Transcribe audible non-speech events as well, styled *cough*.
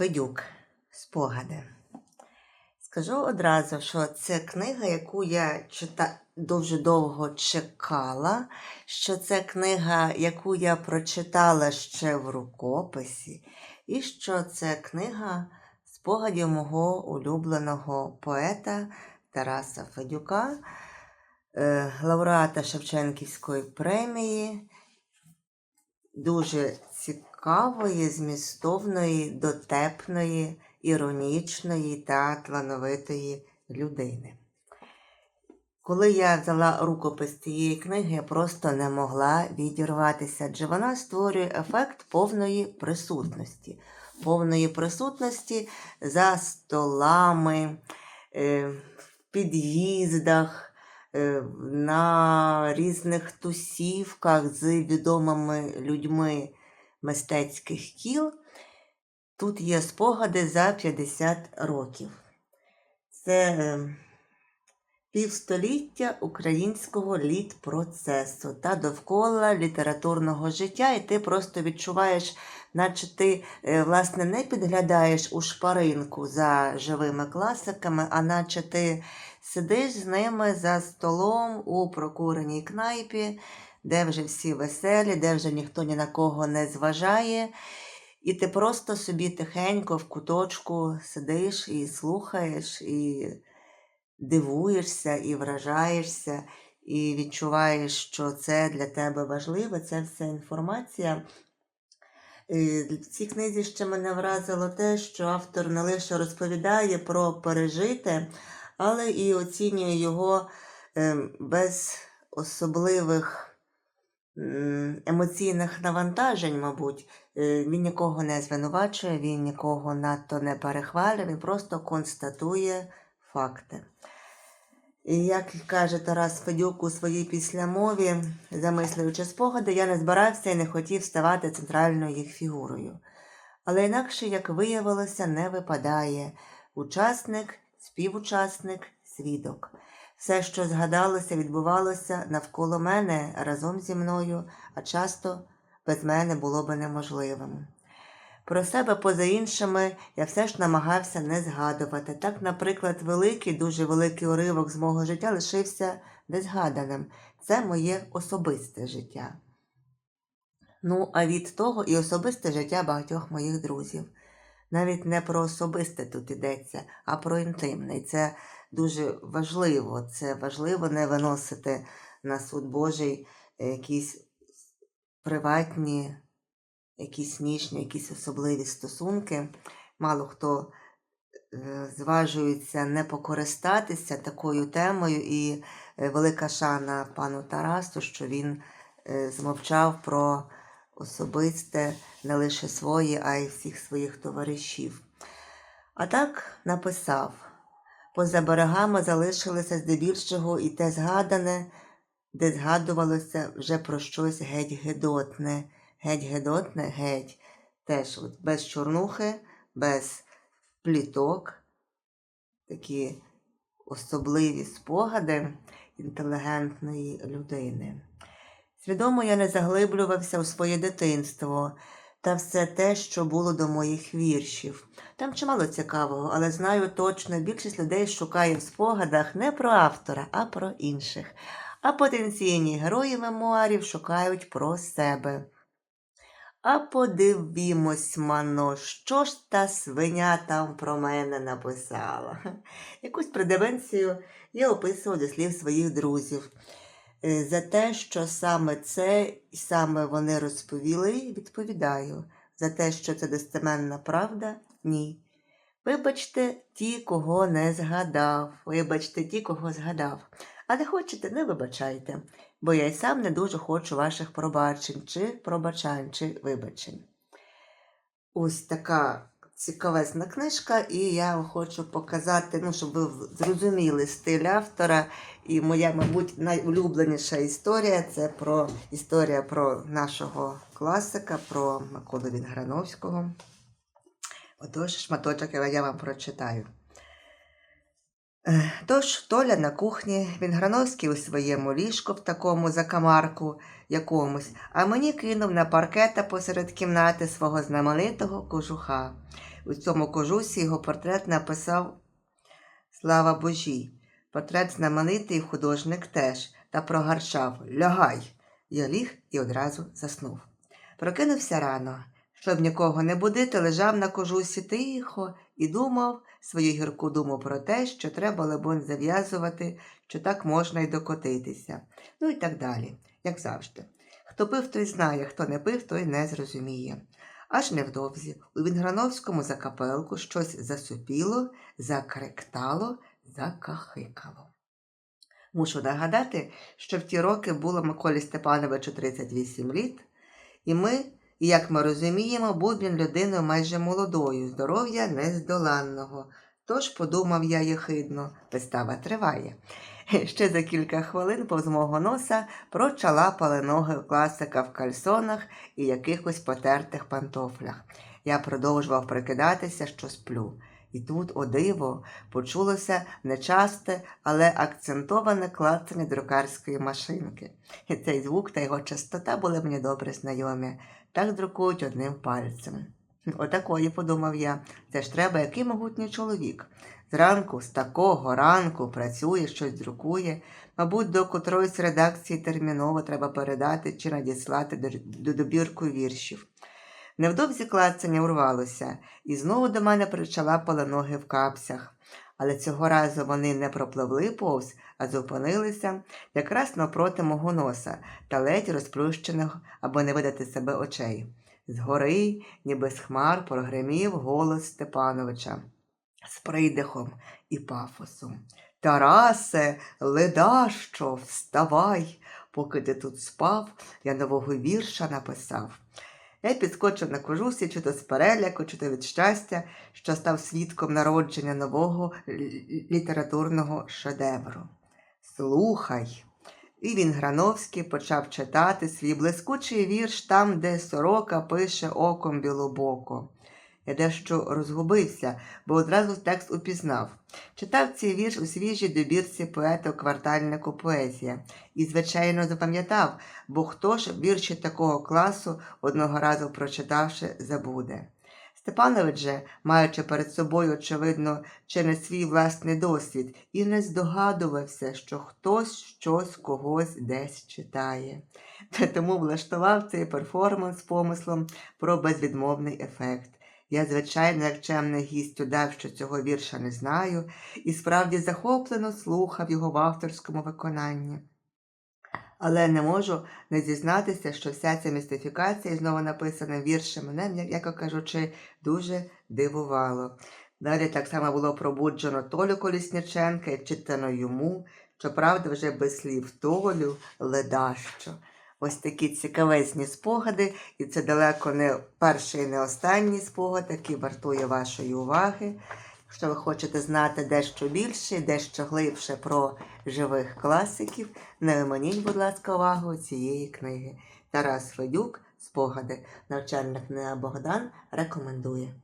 Федюк. Спогади. Скажу одразу, що це книга, яку я чита... дуже довго чекала, що це книга, яку я прочитала ще в рукописі, і що це книга спогадів мого улюбленого поета Тараса Федюка, е, лауреата Шевченківської премії дуже цікавої, змістовної, дотепної, іронічної та талановитої людини. Коли я взяла рукопис цієї книги, я просто не могла відірватися, адже вона створює ефект повної присутності, повної присутності за столами, е, в під'їздах, е, на різних тусівках з відомими людьми мистецьких кіл. Тут є спогади за 50 років. Це е, півстоліття українського літпроцесу та довкола літературного життя, і ти просто відчуваєш, наче ти е, власне не підглядаєш у шпаринку за живими класиками, а наче ти сидиш з ними за столом у прокуреній кнайпі, де вже всі веселі, де вже ніхто ні на кого не зважає. І ти просто собі тихенько в куточку сидиш і слухаєш, і дивуєшся, і вражаєшся, і відчуваєш, що це для тебе важливо, це вся інформація. В цій книзі ще мене вразило те, що автор не лише розповідає про пережите, але і оцінює його ем, без особливих емоційних навантажень, мабуть. Е, Він нікого не звинувачує, він нікого надто не перехвалює, він просто констатує факти. І як каже Тарас Федюк у своїй післямові, замислюючи спогади, я не збирався і не хотів ставати центральною їх фігурою. Але інакше, як виявилося, не випадає учасник, співучасник, свідок. Все, що згадалося, відбувалося навколо мене разом зі мною, а часто без мене було би неможливим. Про себе поза іншими я все ж намагався не згадувати. Так, наприклад, великий, дуже великий уривок з мого життя лишився незгаданим. Це моє особисте життя. Ну, а від того і особисте життя багатьох моїх друзів. Навіть не про особисте тут йдеться, а про інтимне. Це дуже важливо. Це важливо не виносити на суд Божий е, якісь приватні, якісь нічні, якісь особливі стосунки. Мало хто е, зважується не покористатися такою темою, і е, велика шана пану Тарасу, що він змовчав про особисте не лише своє, а й всіх своїх товаришів. А так написав: поза берегами залишилося здебільшого і те згадане, де згадувалося вже про щось геть гедотне, геть гедотне, геть. Теж от без чорнухи, без пліток, такі особливі спогади інтелігентної людини. Свідомо я не заглиблювався у своє дитинство та все те, що було до моїх віршів. Там чимало цікавого, але знаю точно, більшість людей шукає в спогадах не про автора, а про інших. А потенційні герої мемуарів шукають про себе. А подивімось, мано, що ж та свиня там про мене написала. *laughs* Якусь предевенцію я описував до слів своїх друзів. Е, За те, що саме це і саме вони розповіли, відповідаю. За те, що це достеменна правда, ні. Вибачте ті, кого не згадав. Вибачте ті, кого згадав. А не хочете, не вибачайте, бо я й сам не дуже хочу ваших пробачень, чи пробачань, чи вибачень. Ось така цікавесна книжка, і я хочу показати, ну, щоб ви зрозуміли стиль автора. І моя, мабуть, найулюбленіша історія це про історія про нашого класика, про Миколу Вінграновського. Отож, шматочок я вам прочитаю. Тож Толя на кухні, він Грановський у своєму ліжку в такому закамарку якомусь, а мені кинув на паркета посеред кімнати свого знаменитого кожуха. У цьому кожусі його портрет написав Слава Божій. Портрет знаменитий художник теж та прогарчав Лягай. Я ліг і одразу заснув. Прокинувся рано. Щоб нікого не будити, лежав на кожусі тихо і думав свою гірку думу про те, що треба, либонь, зав'язувати, що так можна й докотитися. Ну і так далі, як завжди. Хто пив, той знає, хто не пив, той не зрозуміє. Аж невдовзі у Вінграновському закапелку щось засупіло, закректало, закахикало. Мушу нагадати, що в ті роки було Миколі Степановичу 38 літ, і ми, і як ми розуміємо, був він людиною майже молодою, здоров'я нездоланного. Тож подумав я єхидно, вистава триває. *laughs* Ще за кілька хвилин повз мого носа прочалапали ноги класика в кальсонах і якихось потертих пантофлях. Я продовжував прикидатися, що сплю. І тут, о диво, почулося нечасте, але акцентоване клацання друкарської машинки. І цей звук та його частота були мені добре знайомі. Так друкують одним пальцем. Отакої, подумав я, це ж треба, який могутній чоловік. Зранку, з такого ранку працює, щось друкує. Мабуть, до котроїсь редакції терміново треба передати чи надіслати до- до добірку віршів. Невдовзі клацання урвалося, і знову до мене причалапали ноги в капсях. Але цього разу вони не пропливли повз, а зупинилися якраз навпроти мого носа та ледь розплющених, аби не видати себе очей. Згори, ніби з хмар, прогремів голос Степановича з придихом і пафосом. Тарасе, ледащо, вставай, поки ти тут спав, я нового вірша написав. Я підскочив на кожусі, чи то з переляку, чи то від щастя, що став свідком народження нового літературного шедевру. Слухай. І він Грановський почав читати свій блискучий вірш там, де сорока пише оком білобоко. Я дещо розгубився, бо одразу текст упізнав. Читав цей вірш у свіжій добірці поета квартальнику поезія і, звичайно, запам'ятав, бо хто ж вірші такого класу одного разу прочитавши, забуде. Степанович же, маючи перед собою, очевидно, не свій власний досвід, і не здогадувався, що хтось щось когось десь читає. Та Тому влаштував цей перформанс з помислом про безвідмовний ефект. Я, звичайно, як чемний гість удав, що цього вірша не знаю, і справді захоплено слухав його в авторському виконанні. Але не можу не зізнатися, що вся ця містифікація, знову написана віршем, мене, м'яко кажучи, дуже дивувало. Далі так само було пробуджено Толю Колісніченка і читано йому, щоправда, вже без слів Толю, ледащо. Ось такі цікавезні спогади, і це далеко не перший і не останній спогад, який вартує вашої уваги. Якщо ви хочете знати дещо більше, дещо глибше про живих класиків, не оманіть, будь ласка, увагу цієї книги. Тарас Федюк, спогади, навчальна книга Богдан рекомендує.